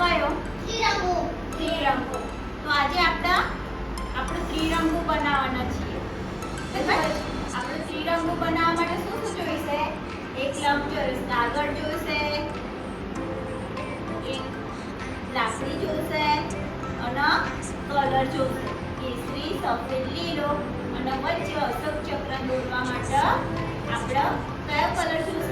કયો ત્રિરંગો. ત્રિરંગો. તો આજે આપણા આપણે ત્રિરંગો બનાવવાના છીએ. આપણે ત્રિરંગો બનાવવા માટે શું શું જોઈશે? એક લંબચોરસ કાગળ જોઈશે એક લાકડી જોઈશે અને કલર જોશે કેસરી સફેદ લીલો અને વચ્ચે અશોક ચક્ર દોરવા માટે આપણે કયો કલર જોઈશે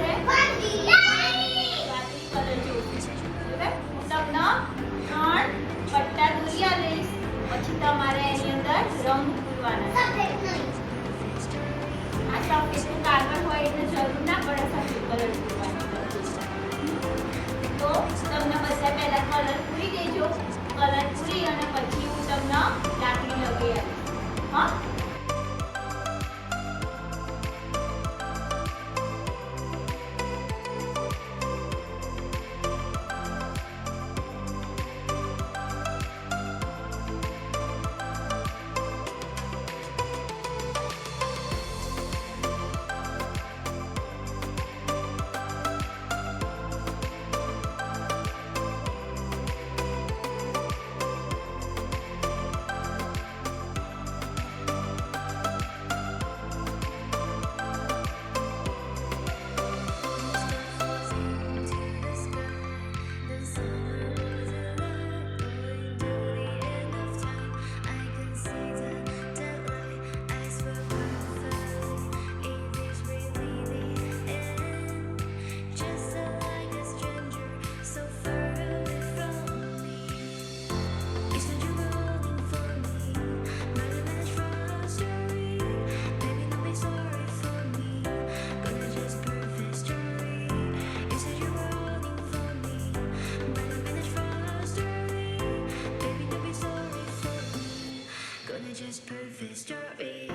mystery.